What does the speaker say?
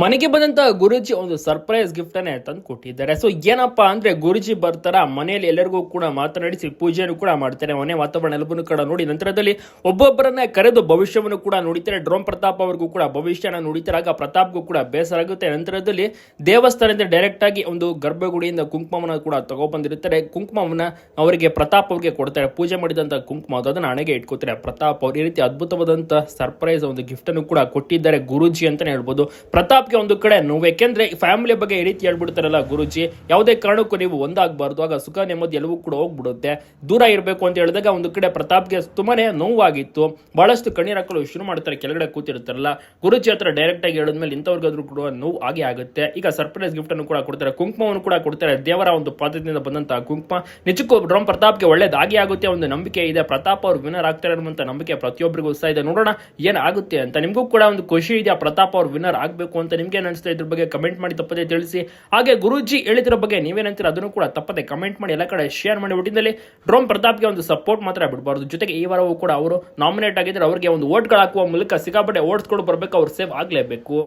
ಮನೆಗೆ ಬಂದಂತ ಗುರುಜಿ ಒಂದು ಸರ್ಪ್ರೈಸ್ ಗಿಫ್ಟ್ ಅನ್ನೇ ತಂದು ಕೊಟ್ಟಿದ್ದಾರೆ. ಸೊ ಏನಪ್ಪಾ ಅಂದ್ರೆ ಗುರುಜಿ ಬರ್ತಾರ, ಮನೆಯಲ್ಲಿ ಎಲ್ಲರಿಗೂ ಕೂಡ ಮಾತನಾಡಿಸಿ ಪೂಜೆಯನ್ನು ಕೂಡ ಮಾಡ್ತಾರೆ. ಮನೆ ವಾತಾವರಣ ಎಲ್ಲವನ್ನು ಕೂಡ ನೋಡಿ, ನಂತರದಲ್ಲಿ ಒಬ್ಬೊಬ್ಬರನ್ನ ಕರೆದು ಭವಿಷ್ಯವನ್ನು ಕೂಡ ನೋಡಿತಾರೆ. ಡ್ರೋಮ್ ಪ್ರತಾಪ್ ಅವ್ರಿಗೂ ಕೂಡ ಭವಿಷ್ಯನ ನೋಡಿತಾರೆ. ಆಗ ಪ್ರತಾಪ್ಗೂ ಕೂಡ ಬೇಸರ ಆಗುತ್ತೆ. ನಂತರದಲ್ಲಿ ದೇವಸ್ಥಾನದಿಂದ ಡೈರೆಕ್ಟ್ ಆಗಿ ಒಂದು ಗರ್ಭಗುಡಿಯಿಂದ ಕುಂಕುಮವನ್ನು ಕೂಡ ತಗೊಬಂದಿರ್ತಾರೆ ಕುಂಕುಮವನ್ನ ಅವರಿಗೆ ಪ್ರತಾಪ್ ಅವರಿಗೆ ಕೊಡ್ತಾರೆ. ಪೂಜೆ ಮಾಡಿದಂತ ಕುಂಕುಮ ಅದು, ಅದನ್ನ ಹಣೆಗೆ ಇಟ್ಕೋತಾರೆ. ಪ್ರತಾಪ್ ಅವ್ರು ಈ ರೀತಿ ಅದ್ಭುತವಾದಂತ ಸರ್ಪ್ರೈಸ್ ಒಂದು ಗಿಫ್ಟ್ ಅನ್ನು ಕೂಡ ಕೊಟ್ಟಿದ್ದಾರೆ ಗುರುಜಿ ಅಂತಾನೆ ಹೇಳ್ಬೋದು. ಒಂದು ಕಡೆ ನೋವು. ಯಾಕೆಂದ್ರೆ ಫ್ಯಾಮಿಲಿ ಬಗ್ಗೆ ಈ ರೀತಿ ಹೇಳ್ಬಿಡ್ತಾರಲ್ಲ ಗುರುಜಿ, ಯಾವುದೇ ಕಾರಣಕ್ಕೂ ನೀವು ಒಂದಾಗಬಾರ್ದು. ಆಗ ಸುಖ ನೆಮ್ಮದಿ ಎಲ್ಲವೂ ಕೂಡ ಹೋಗ್ಬಿಡುತ್ತೆ. ದೂರ ಇರಬೇಕು ಅಂತ ಹೇಳಿದಾಗ ಒಂದು ಕಡೆ ಪ್ರತಾಪ್ಗೆ ತುಂಬಾನೇ ನೋವಾಗಿತ್ತು. ಬಹಳಷ್ಟು ಕಣ್ಣೀರು ಹಾಕಲು ಶುರು ಮಾಡ್ತಾರೆ, ಕೆಳಗಡೆ ಕೂತಿರ್ತಾರಲ್ಲ. ಗುರುಜಿ ಹತ್ರ ಡೈರೆಕ್ಟ್ ಆಗಿ ಹೇಳಿದ್ಮೇಲೆ ಇಂಥವ್ರಿಗಾದ್ರೂ ಕೂಡ ನೋವು ಆಗಿ ಆಗುತ್ತೆ. ಈಗ ಸರ್ಪ್ರೈಸ್ ಗಿಫ್ಟ್ ಅನ್ನು ಕೂಡ ಕೊಡ್ತಾರೆ. ಕುಂಕುಮವನ್ನು ಕೂಡ ಕೊಡ್ತಾರೆ. ದೇವರ ಒಂದು ಪಾತ್ರದಿಂದ ಬಂದಂತಹ ಕುಂಕುಮ. ನಿಜಕ್ಕೂ ಡ್ರಮ್ ಪ್ರತಾಪ್ಗೆ ಒಳ್ಳೇದಾಗಿ ಆಗುತ್ತೆ. ಒಂದು ನಂಬಿಕೆ ಇದೆ. ಪ್ರತಾಪ್ ಅವ್ರು ವಿನರ್ ಆಗ್ತಾರೆ ಅನ್ನುವಂಥ ನಂಬಿಕೆ ಪ್ರತಿಯೊಬ್ಬರಿಗೂ ಉತ್ಸಾಹ ಇದೆ. ನೋಡೋಣ ಏನಾಗುತ್ತೆ ಅಂತ. ನಿಮಗೂ ಕೂಡ ಒಂದು ಖುಷಿ ಇದೆಯಾ ಪ್ರತಾಪ್ ಅವ್ರು ವಿನ್ನರ್ ಆಗಬೇಕು ಅಂತ ನಿಮ್ಗೆ ಅನಿಸ್ತಾ ಇದ್ರ ಬಗ್ಗೆ ಕಮೆಂಟ್ ಮಾಡಿ ತಪ್ಪದೆ ತಿಳಿಸಿ. ಹಾಗೆ ಗುರುಜಿ ಹೇಳಿದ್ರ ಬಗ್ಗೆ ನೀವೇನಂತೀರ ಅದನ್ನು ಕೂಡ ತಪ್ಪದೆ ಕಮೆಂಟ್ ಮಾಡಿ, ಎಲ್ಲ ಕಡೆ ಶೇರ್ ಮಾಡಿ. ಒಟ್ಟಿನಲ್ಲಿ ಡ್ರೋಮ್ ಪ್ರತಾಪ್ಗೆ ಒಂದು ಸಪೋರ್ಟ್ ಮಾತ್ರ ಬಿಡಬಾರ್ದು. ಜೊತೆಗೆ ಈ ವಾರವೂ ಕೂಡ ಅವರು ನಾಮಿನೇಟ್ ಆಗಿದ್ರೆ ಅವರಿಗೆ ಒಂದು ಓಟ್ಗಳು ಹಾಕುವ ಮೂಲಕ ಸಿಕ್ಕಾಪಟ್ಟೆ ಓಟ್ಸ್ಗಳು ಬರಬೇಕು, ಅವ್ರು ಸೇವ್ ಆಗಲೇಬೇಕು.